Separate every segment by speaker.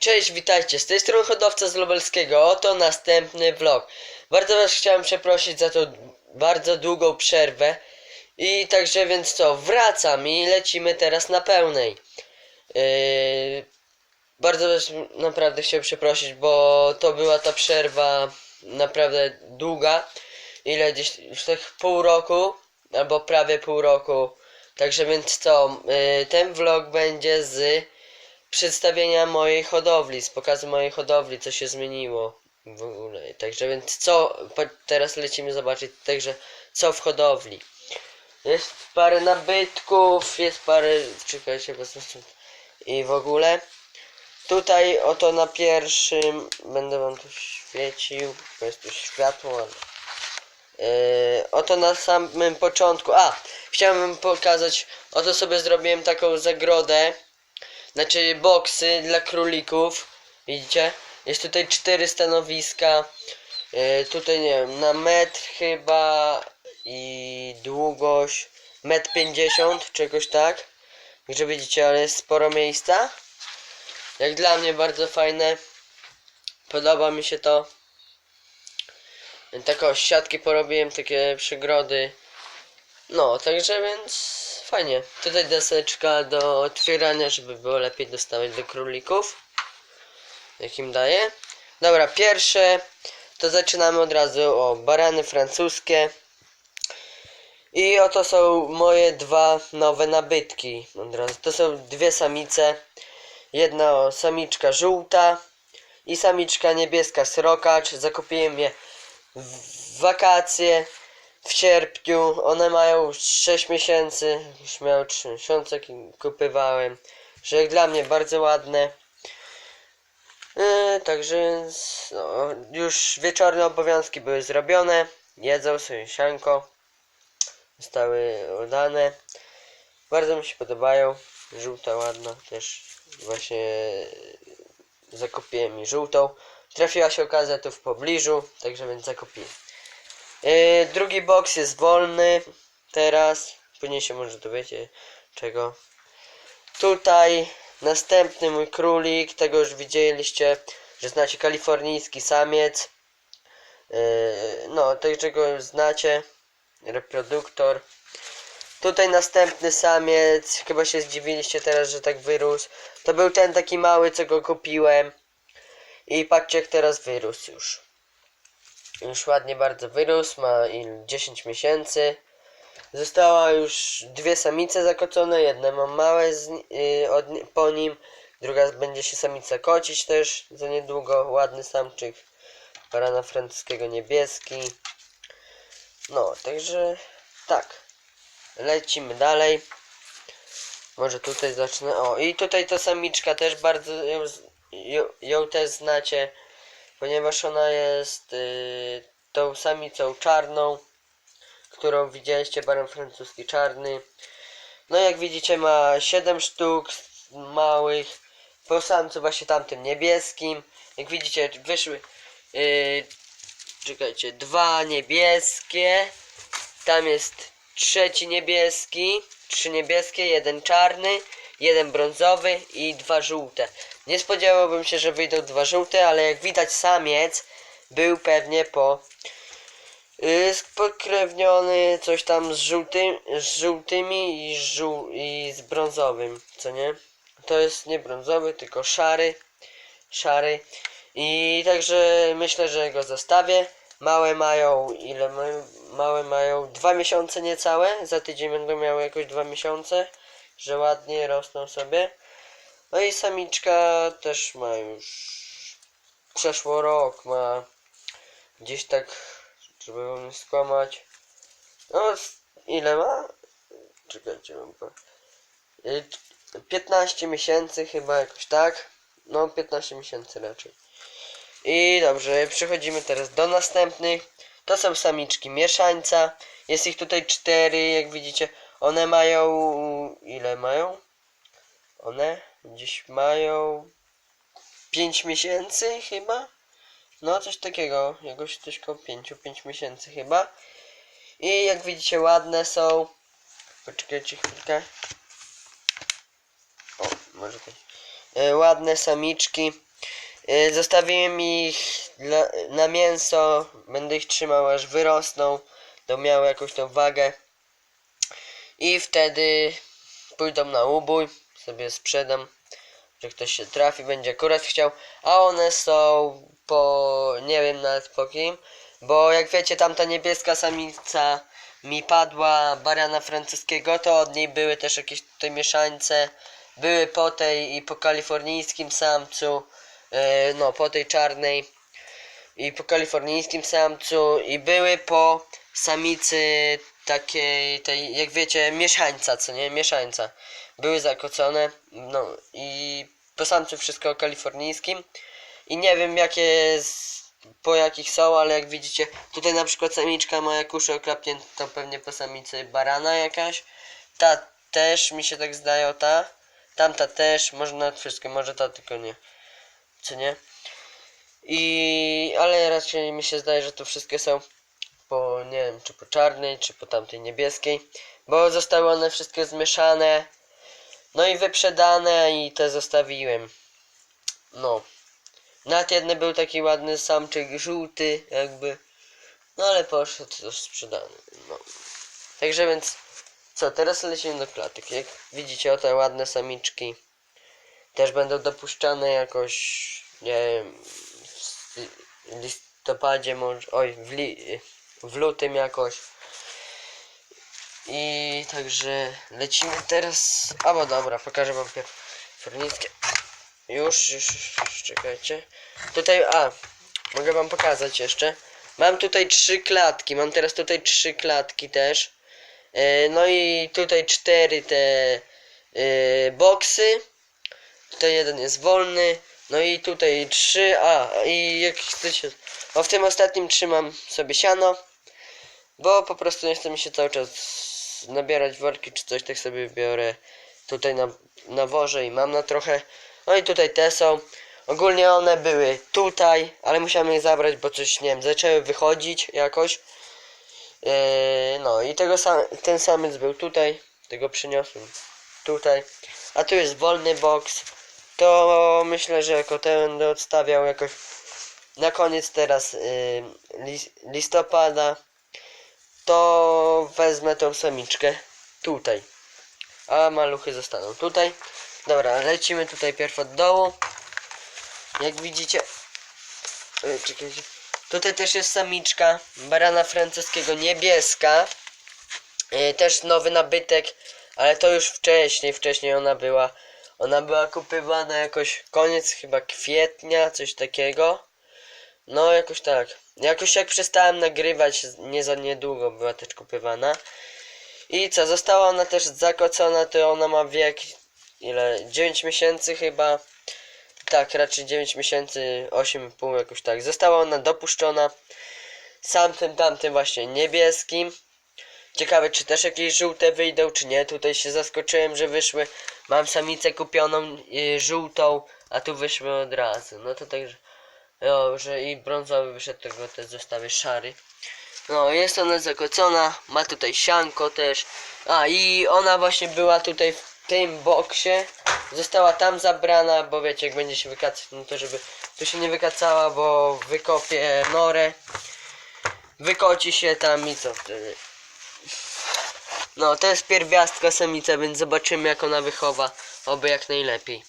Speaker 1: Cześć, witajcie, z tej strony hodowca z Lubelskiego, oto następny vlog. Bardzo was chciałem przeprosić za tą bardzo długą przerwę. I także więc co, wracam i lecimy teraz na pełnej. Yy, bardzo was naprawdę chciałem przeprosić, bo to była ta przerwa naprawdę długa. Ile gdzieś już tak pół roku, albo prawie pół roku. Także więc co, yy, ten vlog będzie z przedstawienia mojej hodowli, z pokazu mojej hodowli, co się zmieniło w ogóle. Także więc co, teraz lecimy zobaczyć także co w hodowli. Jest parę nabytków, jest parę, czekajcie, bo i w ogóle. Tutaj oto na pierwszym, będę wam tu świecił, bo jest tu światło, ale... Yy, oto na samym początku, a, chciałem pokazać, oto sobie zrobiłem taką zagrodę, znaczy boksy dla królików. Widzicie? Jest tutaj cztery stanowiska. E, tutaj nie wiem, na metr chyba i długość metr pięćdziesiąt, czegoś tak. Także widzicie, ale jest sporo miejsca. Jak dla mnie bardzo fajne. Podoba mi się to. Tak o, siatki porobiłem, takie przygrody. No, także więc fajnie. Tutaj deseczka do otwierania, żeby było lepiej dostawać do królików. Jakim daję. Dobra, pierwsze to zaczynamy od razu o barany francuskie. I oto są moje dwa nowe nabytki. Od razu. To są dwie samice. Jedna samiczka żółta i samiczka niebieska srokacz. Zakupiłem je w wakacje w sierpniu. One mają 6 miesięcy. Już miały 3 miesiące, kupywałem. Że dla mnie bardzo ładne. Yy, także no, już wieczorne obowiązki były zrobione. Jedzą sobie sianko. Zostały oddane. Bardzo mi się podobają. Żółta ładna też. Właśnie zakupiłem mi żółtą. Trafiła się okazja tu w pobliżu, także więc zakupiłem. Yy, drugi boks jest wolny teraz. Później się może dowiecie czego. Tutaj następny mój królik. Tego już widzieliście, że znacie kalifornijski samiec. Yy, no, także go już znacie. Reproduktor. Tutaj następny samiec. Chyba się zdziwiliście teraz, że tak wyrósł. To był ten taki mały, co go kupiłem. I patrzcie, jak teraz wyrósł już. Już ładnie bardzo wyrósł, ma il 10 miesięcy. Została już dwie samice zakocone, jedne mam małe z, yy, od, po nim, druga będzie się samica kocić też za niedługo, ładny samczyk barana francuskiego niebieski. No, także tak, lecimy dalej. Może tutaj zacznę, o i tutaj to samiczka też bardzo ją, ją też znacie, ponieważ ona jest yy, tą samicą czarną którą widzieliście, baron francuski czarny. No jak widzicie ma 7 sztuk małych, po samcu właśnie tamtym niebieskim. Jak widzicie wyszły, yy, czekajcie, dwa niebieskie, tam jest trzeci niebieski, trzy niebieskie, jeden czarny, jeden brązowy i dwa żółte. Nie spodziewałbym się, że wyjdą dwa żółte, ale jak widać samiec był pewnie po Y, spokrewniony coś tam z, żółtym, z żółtymi i, żół, i z brązowym, co nie? To jest nie brązowy, tylko szary. Szary. I także myślę, że go zostawię. Małe mają, ile mają? Małe mają dwa miesiące niecałe. Za tydzień będą miały jakoś dwa miesiące, że ładnie rosną sobie. No i samiczka też ma już przeszło rok, ma gdzieś tak żeby wam nie skłamać. No, ile ma? Czekajcie, mam po... Y, t- 15 miesięcy chyba jakoś tak. No, 15 miesięcy raczej. I dobrze, przechodzimy teraz do następnych. To są samiczki mieszańca. Jest ich tutaj cztery, jak widzicie. One mają... Ile mają? One gdzieś mają... 5 miesięcy chyba? No, coś takiego, jakoś coś koło 5-5 miesięcy chyba. I jak widzicie, ładne są. Poczekajcie chwilkę. O, może to. E, ładne samiczki. Yy, zostawiłem ich dla, na mięso. Będę ich trzymał aż wyrosną. To miały jakąś tą wagę. I wtedy pójdą na ubój. Sobie sprzedam. Że ktoś się trafi, będzie akurat chciał. A one są po... nie wiem nawet po kim. Bo jak wiecie, tamta niebieska samica mi padła barana francuskiego, to od niej były też jakieś tutaj mieszańce. Były po tej i po kalifornijskim samcu, e, no po tej czarnej i po kalifornijskim samcu i były po samicy takiej, tej, jak wiecie, mieszańca, co nie? Mieszańca. Były zakocone, no i po samcu wszystko kalifornijskim i nie wiem jakie, po jakich są, ale jak widzicie, tutaj na przykład samiczka ma oklapnięte, to pewnie po samicy barana jakaś. Ta też mi się tak zdaje, ta. Tamta też, może nawet wszystkie, może ta tylko nie. Co nie? I ale raczej mi się zdaje, że to wszystkie są po nie wiem, czy po czarnej, czy po tamtej niebieskiej, bo zostały one wszystkie zmieszane. No i wyprzedane i te zostawiłem. No. Nawet jeden był taki ładny samczyk żółty, jakby. No ale poszedł też sprzedany. No. Także więc co, teraz lecimy do klatek. Jak widzicie, o te ładne samiczki też będą dopuszczane jakoś, nie wiem, w listopadzie może, oj, w, li, w lutym jakoś. I także lecimy teraz, albo dobra, pokażę wam pierw fornickie. Już, już, już, czekajcie. Tutaj, a, mogę wam pokazać jeszcze. Mam tutaj trzy klatki, mam teraz tutaj trzy klatki też. E, no i tutaj cztery te e, boksy. Tutaj jeden jest wolny. No i tutaj trzy, a i jak chcecie. O w tym ostatnim trzymam sobie siano. Bo po prostu nie chce mi się cały czas nabierać worki czy coś, tak sobie biorę tutaj na, na worze i mam na trochę. No i tutaj te są. Ogólnie one były tutaj, ale musiałem je zabrać, bo coś, nie wiem, zaczęły wychodzić jakoś. Yy, no i tego sam, ten samiec był tutaj, tego przyniosłem tutaj. A tu jest wolny boks. To myślę, że jako ten będę odstawiał jakoś na koniec teraz yy, lis, listopada. To wezmę tą samiczkę tutaj. A maluchy zostaną tutaj. Dobra, lecimy tutaj pierw od dołu. Jak widzicie. Yy, czekajcie. Tutaj też jest samiczka barana francuskiego niebieska. Yy, też nowy nabytek, ale to już wcześniej, wcześniej ona była. Ona była kupywana jakoś koniec chyba kwietnia, coś takiego. No jakoś tak. Jakoś jak przestałem nagrywać, nie za niedługo była też kupywana. I co, została ona też zakocona, to ona ma wiek ile? 9 miesięcy chyba. Tak, raczej 9 miesięcy, 8,5 jakoś tak. Została ona dopuszczona. Sam tym tamtym właśnie niebieskim. Ciekawe, czy też jakieś żółte wyjdą, czy nie. Tutaj się zaskoczyłem, że wyszły. Mam samicę kupioną y, żółtą, a tu wyszły od razu. No to także. Że i brązowy wyszedł, tego też zostawię szary. No, jest ona zakocona, ma tutaj sianko też. A i ona właśnie była tutaj w tym boksie. Została tam zabrana, bo wiecie, jak będzie się wykacać, no to żeby tu się nie wykacała, bo wykopię norę. Wykoci się tam i co wtedy. No, to jest pierwiastka samica, więc zobaczymy jak ona wychowa. Oby jak najlepiej.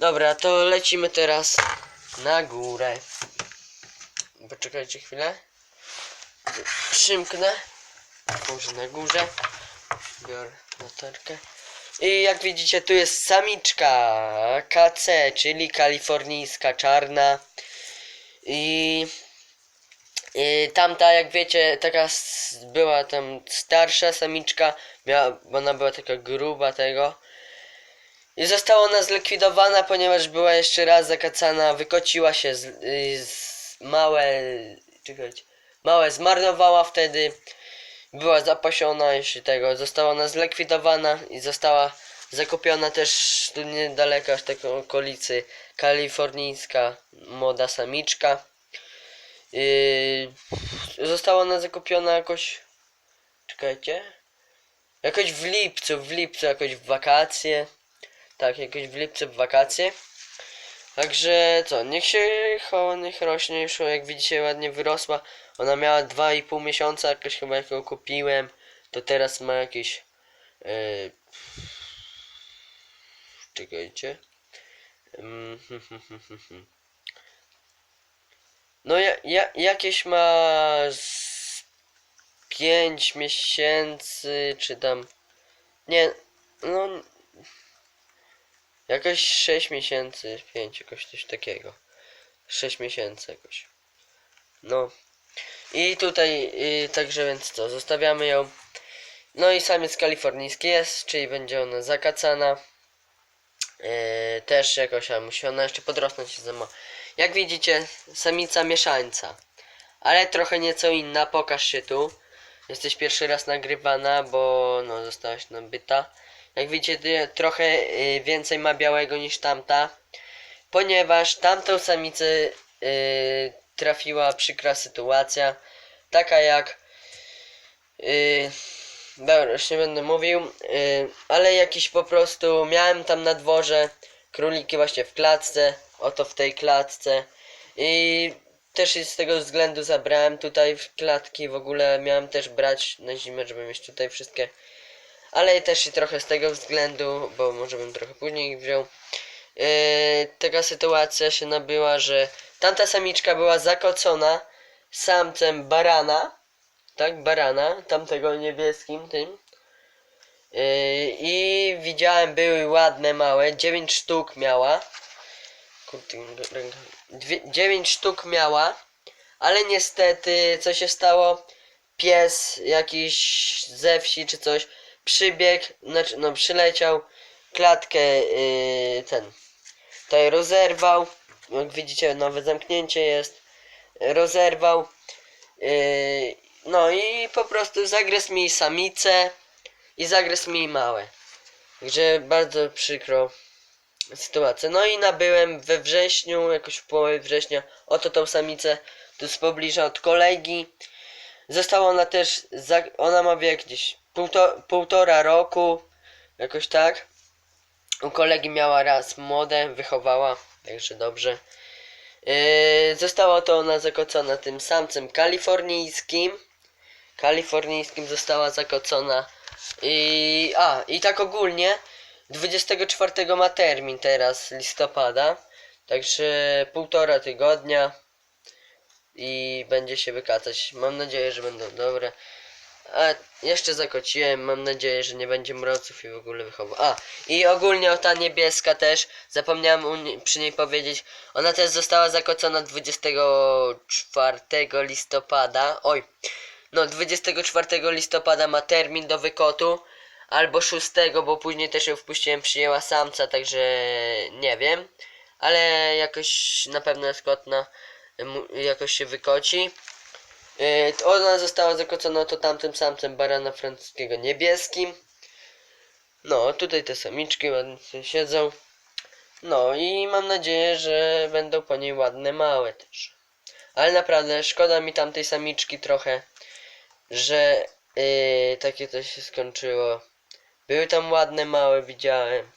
Speaker 1: Dobra, to lecimy teraz na górę. Poczekajcie chwilę. Przymknę. Może na górze. Biorę latarkę. I jak widzicie, tu jest samiczka KC, czyli kalifornijska czarna. I, i tamta, jak wiecie, taka była tam starsza samiczka. Miała, ona była taka gruba tego. I została ona zlikwidowana, ponieważ była jeszcze raz zakacana, wykociła się z, y, z małe, czekajcie, małe zmarnowała wtedy, była zapasiona jeśli tego, została ona zlikwidowana i została zakupiona też tu niedaleko w takiej okolicy kalifornijska młoda samiczka. Yy, została ona zakupiona jakoś, czekajcie, jakoś w lipcu, w lipcu jakoś w wakacje. Tak, jakoś w lipcu w wakacje. Także co, niech się chowa, niech rośnie już, jak widzicie ładnie wyrosła. Ona miała 2,5 miesiąca, jakoś chyba jak ją kupiłem, to teraz ma jakieś... Yy, czekajcie. Mm. No ja, ja, jakieś ma z 5 miesięcy, czy tam... Nie, no... Jakoś 6 miesięcy, 5, jakoś coś takiego. 6 miesięcy jakoś. No. I tutaj, y, także więc co, zostawiamy ją. No i samiec kalifornijski jest, czyli będzie ona zakacana. Yy, też jakoś, a musi ona jeszcze podrosnąć zama. Jak widzicie, samica mieszańca. Ale trochę nieco inna, pokaż się tu. Jesteś pierwszy raz nagrywana, bo no zostałaś nabyta. Jak widzicie, trochę y, więcej ma białego niż tamta. Ponieważ tamtą samicę y, trafiła przykra sytuacja. Taka jak y, Dobra, już nie będę mówił, ale jakiś po prostu miałem tam na dworze króliki właśnie w klatce, oto w tej klatce i też z tego względu zabrałem tutaj w klatki, w ogóle miałem też brać na zimę, żeby mieć tutaj wszystkie, ale też i trochę z tego względu, bo może bym trochę później wziął. Yy, taka sytuacja się nabyła, że tamta samiczka była zakocona samcem barana, tak, barana, tamtego niebieskim tym. Yy, I widziałem, były ładne, małe, 9 sztuk miała. Kurde, ręka. Dwie, 9 sztuk miała, ale niestety, co się stało? Pies jakiś ze wsi czy coś przybiegł, znaczy, no przyleciał, klatkę yy, ten, tutaj rozerwał. Jak widzicie, nowe zamknięcie jest. Rozerwał. Yy, no i po prostu zagryzł mi samicę i zagryzł mi małe. Także bardzo przykro sytuacja. No i nabyłem we wrześniu, jakoś w połowie września, oto tą samicę tu z pobliża od kolegi. Została ona też, za, ona ma wiek gdzieś półto, półtora roku, jakoś tak. U kolegi miała raz młode, wychowała, także dobrze. Yy, została to ona zakocona tym samcem kalifornijskim. Kalifornijskim została zakocona. I. A, i tak ogólnie 24 ma termin teraz listopada. Także półtora tygodnia. I będzie się wykacać. Mam nadzieję, że będą dobre. A jeszcze zakociłem, mam nadzieję, że nie będzie mroców i w ogóle wychowa. A, i ogólnie o ta niebieska też, zapomniałem przy niej powiedzieć, ona też została zakocona 24 listopada. Oj, no 24 listopada ma termin do wykotu, albo 6, bo później też ją wpuściłem, przyjęła samca, także nie wiem. Ale jakoś na pewno jest kotna, jakoś się wykoci. Yy, ona została zakocona to tamtym samcem barana francuskiego niebieskim. No, tutaj te samiczki ładnie siedzą. No i mam nadzieję, że będą po niej ładne małe też. Ale naprawdę szkoda mi tamtej samiczki trochę, że yy, takie to się skończyło. Były tam ładne małe, widziałem.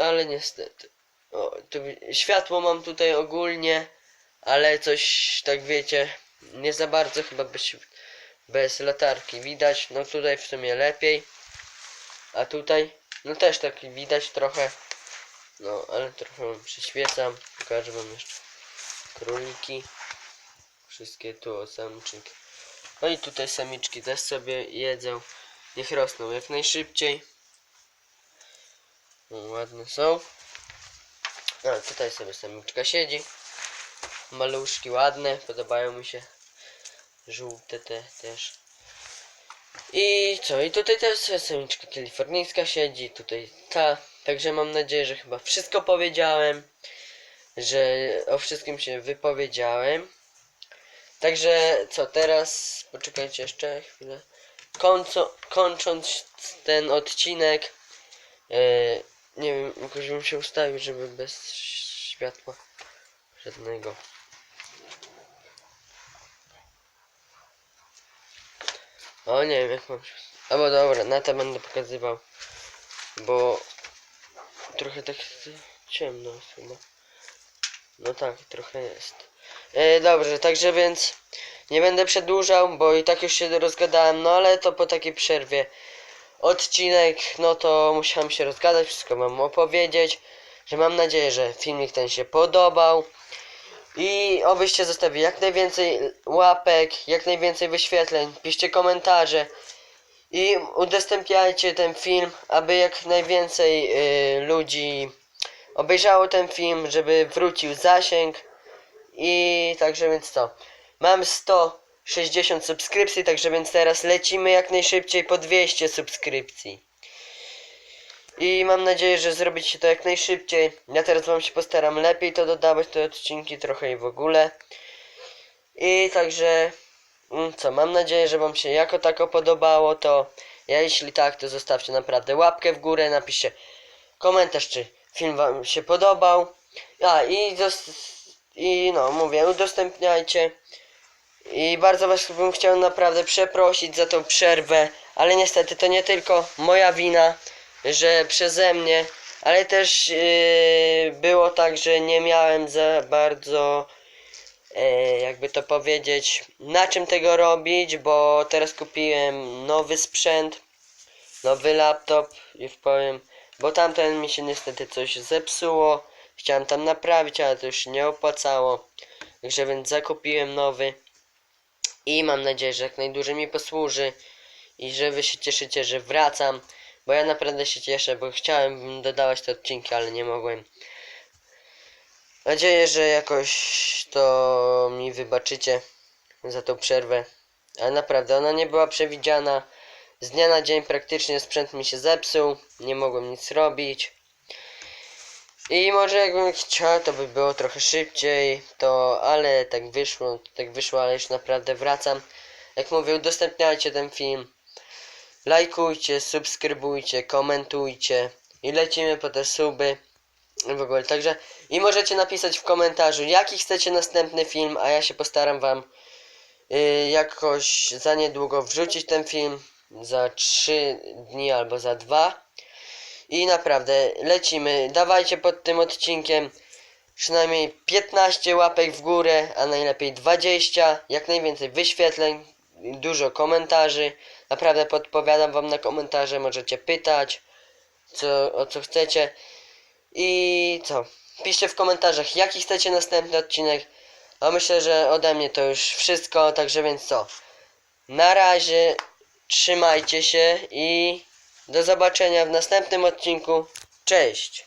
Speaker 1: Ale niestety. O, tu wi- światło mam tutaj ogólnie, ale coś tak wiecie, nie za bardzo chyba bez, bez latarki widać. No tutaj w sumie lepiej. A tutaj, no też tak widać trochę. No, ale trochę przyświecam. Pokażę wam jeszcze króliki. Wszystkie tu o. No i tutaj samiczki też sobie jedzą. Niech rosną jak najszybciej. No, ładne są. A tutaj sobie samiczka siedzi. Maluszki ładne, podobają mi się. Żółte te też. I co? I tutaj też samiczka kalifornijska siedzi, tutaj ta. Także mam nadzieję, że chyba wszystko powiedziałem. Że o wszystkim się wypowiedziałem. Także co teraz? Poczekajcie jeszcze chwilę. Końco, kończąc ten odcinek. e, nie wiem, jakoś bym się ustawił, żeby bez światła żadnego. O nie wiem jak mam się. Albo dobra, na to będę pokazywał. Bo trochę tak ciemno chyba. No tak, trochę jest. E, dobrze, także więc nie będę przedłużał, bo i tak już się rozgadałem, no ale to po takiej przerwie odcinek, no to musiałem się rozgadać, wszystko mam opowiedzieć, że mam nadzieję, że filmik ten się podobał i obyście zostawili jak najwięcej łapek, jak najwięcej wyświetleń, piszcie komentarze i udostępniajcie ten film, aby jak najwięcej y, ludzi obejrzało ten film, żeby wrócił zasięg i także więc to. Mam 160 subskrypcji, także więc teraz lecimy jak najszybciej po 200 subskrypcji. I mam nadzieję, że zrobicie to jak najszybciej. Ja teraz wam się postaram lepiej to dodawać, te odcinki trochę i w ogóle. I także, mm, co, mam nadzieję, że wam się jako tako podobało, to ja jeśli tak, to zostawcie naprawdę łapkę w górę, napiszcie komentarz, czy film wam się podobał. A, i, i no, mówię, udostępniajcie. I bardzo was bym chciał naprawdę przeprosić za tą przerwę, ale niestety to nie tylko moja wina, że przeze mnie, ale też yy, było tak, że nie miałem za bardzo, yy, jakby to powiedzieć, na czym tego robić, bo teraz kupiłem nowy sprzęt, nowy laptop, już powiem, bo tamten mi się niestety coś zepsuło, chciałem tam naprawić, ale to już nie opłacało, także więc zakupiłem nowy i mam nadzieję, że jak najdłużej mi posłuży i że wy się cieszycie, że wracam, bo ja naprawdę się cieszę, bo chciałem dodawać te odcinki, ale nie mogłem. Mam nadzieję, że jakoś to mi wybaczycie za tą przerwę, ale naprawdę ona nie była przewidziana. Z dnia na dzień praktycznie sprzęt mi się zepsuł, nie mogłem nic robić. I może jakbym chciał, to by było trochę szybciej, to ale tak wyszło, tak wyszło, ale już naprawdę wracam. Jak mówię, udostępniajcie ten film. Lajkujcie, subskrybujcie, komentujcie i lecimy po te suby w ogóle. Także i możecie napisać w komentarzu, jaki chcecie następny film, a ja się postaram wam y, jakoś za niedługo wrzucić ten film. Za 3 dni albo za 2. I naprawdę lecimy. Dawajcie pod tym odcinkiem przynajmniej 15 łapek w górę, a najlepiej 20. Jak najwięcej wyświetleń, dużo komentarzy. Naprawdę podpowiadam wam na komentarze, możecie pytać co, o co chcecie. I co? Piszcie w komentarzach jaki chcecie następny odcinek. A myślę, że ode mnie to już wszystko, także więc co? Na razie trzymajcie się i do zobaczenia w następnym odcinku. Cześć!